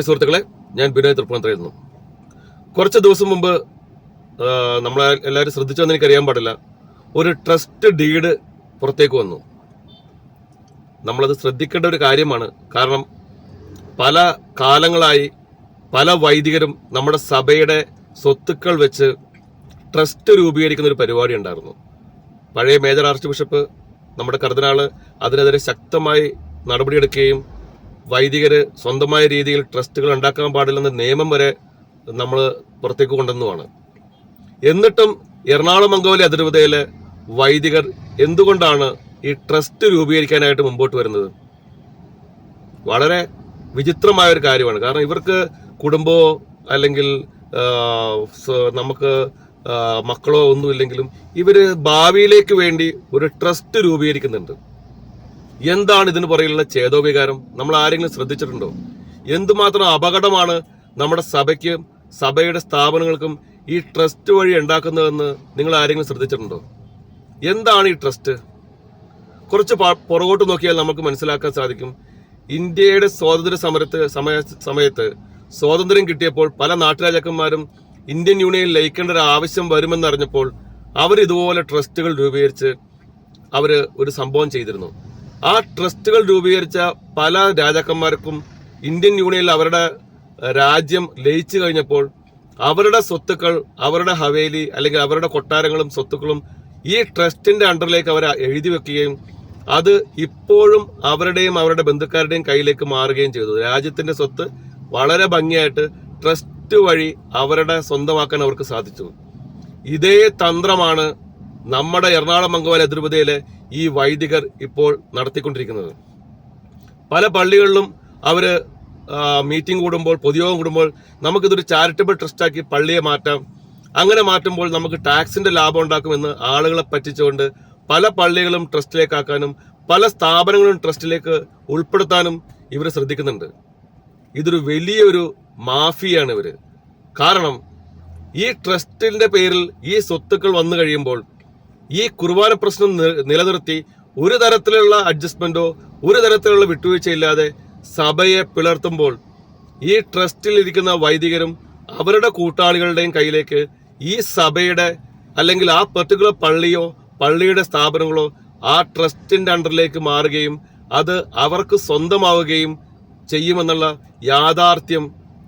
സുഹൃത്തുക്കളെ ഞാൻ ബിനോയ് തൃപ്പൂണിത്തുറയുന്നു കുറച്ച് ദിവസം മുമ്പ് നമ്മൾ എല്ലാവരും ശ്രദ്ധിച്ചോന്ന് എനിക്കറിയാൻ പാടില്ല. ഒരു ട്രസ്റ്റ് ഡീഡ് പുറത്തേക്ക് വന്നു. നമ്മളത് ശ്രദ്ധിക്കേണ്ട ഒരു കാര്യമാണ്. കാരണം പല കാലങ്ങളായി പല വൈദികരും നമ്മുടെ സഭയുടെ സ്വത്തുക്കൾ വെച്ച് ട്രസ്റ്റ് രൂപീകരിക്കുന്ന ഒരു പരിപാടി ഉണ്ടായിരുന്നു. പഴയ മേജർ ആർച്ച് ബിഷപ്പ് നമ്മുടെ കർദിനാൾ അതിനെതിരെ ശക്തമായി നടപടിയെടുക്കുകയും വൈദികര് സ്വന്തമായ രീതിയിൽ ട്രസ്റ്റുകൾ ഉണ്ടാക്കാൻ പാടില്ലെന്ന നിയമം വരെ നമ്മൾ പുറത്തേക്ക് കൊണ്ടുവന്നുമാണ് എന്നിട്ടും എറണാകുളം അങ്കോലി അതിരൂപതയിലെ വൈദികർ എന്തുകൊണ്ടാണ് ഈ ട്രസ്റ്റ് രൂപീകരിക്കാനായിട്ട് മുമ്പോട്ട് വരുന്നത്? വളരെ വിചിത്രമായ ഒരു കാര്യമാണ്. കാരണം ഇവർക്ക് കുടുംബമോ അല്ലെങ്കിൽ നമുക്ക് മക്കളോ ഒന്നുമില്ലെങ്കിലും ഇവർ ഭാവിയിലേക്ക് വേണ്ടി ഒരു ട്രസ്റ്റ് രൂപീകരിക്കുന്നുണ്ട്. എന്താണ് ഇതിന് പുറകിലുള്ള ചേതോവികാരം നമ്മൾ ആരെങ്കിലും ശ്രദ്ധിച്ചിട്ടുണ്ടോ? എന്തുമാത്രം അപകടമാണ് നമ്മുടെ സഭയ്ക്ക് സഭയുടെ സ്ഥാപനങ്ങൾക്കും ഈ ട്രസ്റ്റ് വഴി ഉണ്ടാക്കുന്നതെന്ന് നിങ്ങൾ ആരെങ്കിലും ശ്രദ്ധിച്ചിട്ടുണ്ടോ? എന്താണ് ഈ ട്രസ്റ്റ്? കുറച്ച് പുറകോട്ട് നോക്കിയാൽ നമുക്ക് മനസ്സിലാക്കാൻ സാധിക്കും. ഇന്ത്യയുടെ സ്വാതന്ത്ര്യ സമരത്ത് സമയ സമയത്ത് സ്വാതന്ത്ര്യം കിട്ടിയപ്പോൾ പല നാട്ടുരാജാക്കന്മാരും ഇന്ത്യൻ യൂണിയൻ ലയിക്കേണ്ട ഒരു ആവശ്യം വരുമെന്നറിഞ്ഞപ്പോൾ അവർ ഇതുപോലെ ട്രസ്റ്റുകൾ രൂപീകരിച്ച് അവർ ഒരു സംഭവം ചെയ്തിരുന്നു. ആ ട്രസ്റ്റുകൾ രൂപീകരിച്ച പല രാജാക്കന്മാർക്കും ഇന്ത്യൻ യൂണിയനിൽ അവരുടെ രാജ്യം ലയിച്ചു കഴിഞ്ഞപ്പോൾ അവരുടെ സ്വത്തുക്കൾ അവരുടെ ഹവേലി അല്ലെങ്കിൽ അവരുടെ കൊട്ടാരങ്ങളും സ്വത്തുക്കളും ഈ ട്രസ്റ്റിന്റെ അണ്ടറിലേക്ക് അവർ എഴുതി വെക്കുകയും അത് ഇപ്പോഴും അവരുടെയും അവരുടെ ബന്ധുക്കാരുടെയും കയ്യിലേക്ക് മാറുകയും ചെയ്തു. രാജ്യത്തിന്റെ സ്വത്ത് വളരെ ഭംഗിയായിട്ട് ട്രസ്റ്റ് വഴി അവരുടെ സ്വന്തമാക്കാൻ അവർക്ക് സാധിച്ചു. ഇതേ തന്ത്രമാണ് നമ്മുടെ എറണാകുളം മംഗോല അതിരൂപതയിലെ ഈ വൈദികർ ഇപ്പോൾ നടത്തിക്കൊണ്ടിരിക്കുന്നത്. പല പള്ളികളിലും അവർ മീറ്റിംഗ് കൂടുമ്പോൾ പൊതുയോഗം കൂടുമ്പോൾ നമുക്കിതൊരു ചാരിറ്റബിൾ ട്രസ്റ്റാക്കി പള്ളിയെ മാറ്റാം. അങ്ങനെ മാറ്റുമ്പോൾ നമുക്ക് ടാക്സിന്റെ ലാഭം ഉണ്ടാക്കുമെന്ന് ആളുകളെ പറ്റിച്ചുകൊണ്ട് പല പള്ളികളും ട്രസ്റ്റിലേക്കാക്കാനും പല സ്ഥാപനങ്ങളും ട്രസ്റ്റിലേക്ക് ഉൾപ്പെടുത്താനും ഇവർ ശ്രദ്ധിക്കുന്നുണ്ട്. ഇതൊരു വലിയൊരു മാഫിയാണ് ഇവർ കാരണം ഈ ട്രസ്റ്റിന്റെ പേരിൽ ഈ സ്വത്തുക്കൾ വന്നു കഴിയുമ്പോൾ ഈ കുർബാന പ്രശ്നം നിലനിർത്തി ഒരു തരത്തിലുള്ള അഡ്ജസ്റ്റ്മെന്റോ ഒരു തരത്തിലുള്ള വിട്ടുവീഴ്ചയില്ലാതെ സഭയെ പിളർത്തുമ്പോൾ ഈ ട്രസ്റ്റിൽ ഇരിക്കുന്ന വൈദികരും അവരുടെ കൂട്ടാളികളുടെയും കയ്യിലേക്ക് ഈ സഭയുടെ അല്ലെങ്കിൽ ആ പെർട്ടിക്കുലർ പള്ളിയോ പള്ളിയുടെ സ്ഥാപനങ്ങളോ ആ ട്രസ്റ്റിന്റെ അണ്ടറിലേക്ക് മാറുകയും അത് അവർക്ക് സ്വന്തമാവുകയും ചെയ്യുമെന്നുള്ള യാഥാർത്ഥ്യം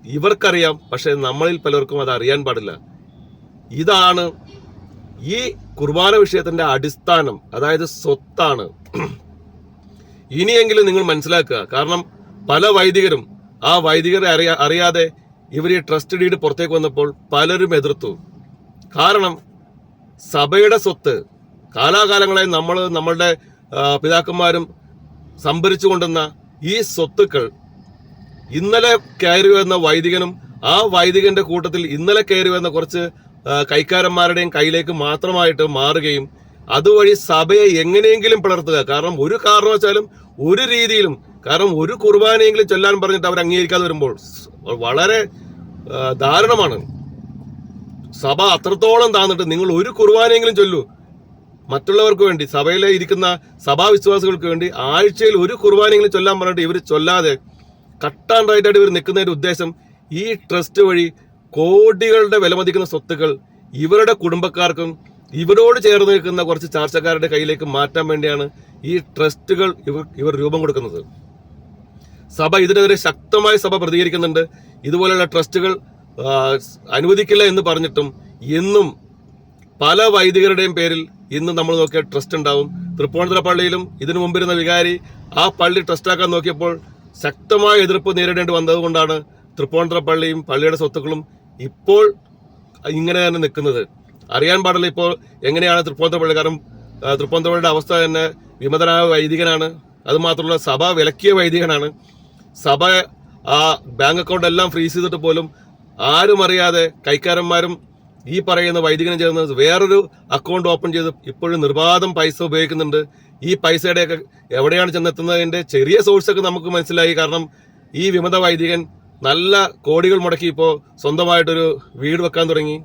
ഇവർക്കറിയാം പക്ഷെ നമ്മളിൽ പലർക്കും അത് അറിയാൻ പാടില്ല. ഇതാണ് ഈ കുർബാന വിഷയത്തിന്റെ അടിസ്ഥാനം അതായത് സ്വത്താണ്. ഇനിയെങ്കിലും നിങ്ങൾ മനസ്സിലാക്കുക കാരണം പല വൈദികരും ആ വൈദികരെ അറിയാ അറിയാതെ ഇവർ ഈ ട്രസ്റ്റ് ഡീഡ് പുറത്തേക്ക് വന്നപ്പോൾ പലരും എതിർത്തു. കാരണം സഭയുടെ സ്വത്ത് കാലാകാലങ്ങളായി നമ്മൾ നമ്മളുടെ പിതാക്കന്മാരും സംഭരിച്ചു കൊണ്ടുവന്ന ഈ സ്വത്തുക്കൾ ഇന്നലെ കയറി വന്ന വൈദികനും ആ വൈദികന്റെ കൂട്ടത്തിൽ ഇന്നലെ കയറി വന്ന കുറച്ച് കൈക്കാരന്മാരുടെയും കയ്യിലേക്ക് മാത്രമായിട്ട് മാറുകയും അതുവഴി സഭയെ എങ്ങനെയെങ്കിലും പിളർത്തുക. കാരണം ഒരു കാരണവശാലും ഒരു രീതിയിലും കാരണം ഒരു കുർബാനയെങ്കിലും ചൊല്ലാൻ പറഞ്ഞിട്ട് അവർ അംഗീകരിക്കാതെ വരുമ്പോൾ വളരെ ദാരുണമാണ്. സഭ അത്രത്തോളം താന്നിട്ട് നിങ്ങൾ ഒരു കുർബാനയെങ്കിലും ചൊല്ലൂ. മറ്റുള്ളവർക്ക് വേണ്ടി സഭയിലെ ഇരിക്കുന്ന സഭാവിശ്വാസികൾക്ക് വേണ്ടി ആഴ്ചയിൽ ഒരു കുർബാനയെങ്കിലും ചൊല്ലാൻ പറഞ്ഞിട്ട് ഇവർ ചൊല്ലാതെ കട്ടാൻ റൈറ്റായിട്ട് ഇവർ നിൽക്കുന്നതിന്റെ ഉദ്ദേശം ഈ ട്രസ്റ്റ് വഴി കോടികളുടെ വിലമതിക്കുന്ന സ്വത്തുക്കൾ ഇവരുടെ കുടുംബക്കാർക്കും ഇവരോട് ചേർന്ന് നിൽക്കുന്ന കുറച്ച് ചാർച്ചക്കാരുടെ കയ്യിലേക്ക് മാറ്റാൻ വേണ്ടിയാണ് ഈ ട്രസ്റ്റുകൾ ഇവർ ഇവർ രൂപം കൊടുക്കുന്നത്. സഭ ഇതിനെതിരെ ശക്തമായി സഭ പ്രതികരിക്കുന്നുണ്ട്. ഇതുപോലെയുള്ള ട്രസ്റ്റുകൾ അനുവദിക്കില്ല എന്ന് പറഞ്ഞിട്ടും എന്നും പല വൈദികരുടെയും പേരിൽ ഇന്ന് നമ്മൾ നോക്കിയ ട്രസ്റ്റ് ഉണ്ടാവും. തൃപ്പൂണിത്തുറ പള്ളിയിലും ഇതിനു മുമ്പിരുന്ന വികാരി ആ പള്ളി ട്രസ്റ്റാക്കാൻ നോക്കിയപ്പോൾ ശക്തമായ എതിർപ്പ് നേരിടേണ്ടി വന്നതുകൊണ്ടാണ് തൃപ്പൂണിത്തുറ പള്ളിയും പള്ളിയുടെ സ്വത്തുക്കളും ഇപ്പോൾ ഇങ്ങനെ തന്നെ നിൽക്കുന്നത്. അറിയാൻ പാടില്ല ഇപ്പോൾ എങ്ങനെയാണ് തൃപ്പൂണിത്തുറ പള്ളി കാരണം അവസ്ഥ തന്നെ വിമതനായ വൈദികനാണ്. അതുമാത്രമല്ല സഭ വിലക്കിയ വൈദികനാണ്. സഭ ആ ബാങ്ക് അക്കൗണ്ട് എല്ലാം ഫ്രീസ് ചെയ്തിട്ട് പോലും ആരും അറിയാതെ കൈക്കാരന്മാരും ഈ പറയുന്ന വൈദികനും ചേർന്ന് വേറൊരു അക്കൗണ്ട് ഓപ്പൺ ചെയ്ത് ഇപ്പോഴും നിർബാധം പൈസ ഉപയോഗിക്കുന്നുണ്ട്. ഈ പൈസയുടെയൊക്കെ എവിടെയാണ് ചെന്നെത്തുന്നതിന്റെ ചെറിയ സോഴ്സൊക്കെ നമുക്ക് മനസ്സിലായി. കാരണം ഈ വിമത വൈദികൻ നല്ല കോടികൾ മുടക്കി ഇപ്പോൾ സ്വന്തമായിട്ടൊരു വീട് വെക്കാൻ തുടങ്ങി.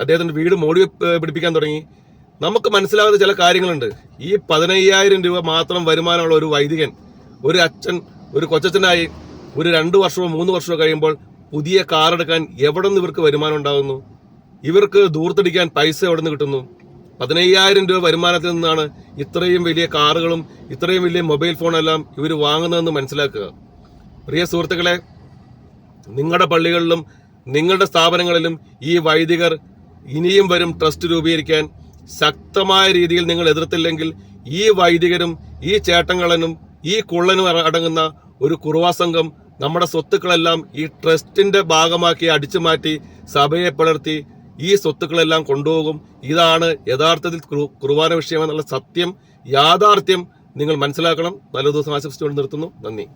അദ്ദേഹത്തിന്റെ വീട് മോടി പിടിപ്പിക്കാൻ തുടങ്ങി. നമുക്ക് മനസ്സിലാകാത്ത ചില കാര്യങ്ങളുണ്ട്. ഈ പതിനയ്യായിരം രൂപ മാത്രം വരുമാനമുള്ള ഒരു വൈദികൻ ഒരു അച്ഛൻ ഒരു കൊച്ചച്ഛനായി ഒരു രണ്ട് വർഷമോ മൂന്ന് വർഷമോ കഴിയുമ്പോൾ പുതിയ കാർ എടുക്കാൻ എവിടെ നിന്ന് ഇവർക്ക് വരുമാനം ഉണ്ടാകുന്നു ഇവർക്ക് ദൂർത്തടിക്കാൻ പൈസ എവിടെ നിന്ന് കിട്ടുന്നു? പതിനയ്യായിരം രൂപ വരുമാനത്തിൽ നിന്നാണ് ഇത്രയും വലിയ കാറുകളും ഇത്രയും വലിയ മൊബൈൽ ഫോണെല്ലാം ഇവർ വാങ്ങുന്നതെന്ന് മനസ്സിലാക്കുക. പ്രിയ സുഹൃത്തുക്കളെ നിങ്ങളുടെ പള്ളികളിലും നിങ്ങളുടെ സ്ഥാപനങ്ങളിലും ഈ വൈദികർ ഇനിയും വരും ട്രസ്റ്റ് രൂപീകരിക്കാൻ ശക്തമായ രീതിയിൽ നിങ്ങൾ എതിർത്തില്ലെങ്കിൽ ഈ വൈദികരും ഈ ചേട്ടങ്ങളനും ഈ കുള്ളനും അടങ്ങുന്ന ഒരു കുറുവാ സംഘം നമ്മുടെ സ്വത്തുക്കളെല്ലാം ഈ ട്രസ്റ്റിന്റെ ഭാഗമാക്കി അടിച്ചു മാറ്റി സഭയെ പിളർത്തി ഈ സ്വത്തുക്കളെല്ലാം കൊണ്ടുപോകും. ഇതാണ് യഥാർത്ഥത്തിൽ കുർബാന വിഷയമെന്നുള്ള സത്യം യാഥാർത്ഥ്യം നിങ്ങൾ മനസ്സിലാക്കണം. നല്ല ദിവസം ആശംസിച്ചുകൊണ്ട് നിർത്തുന്നു. നന്ദി.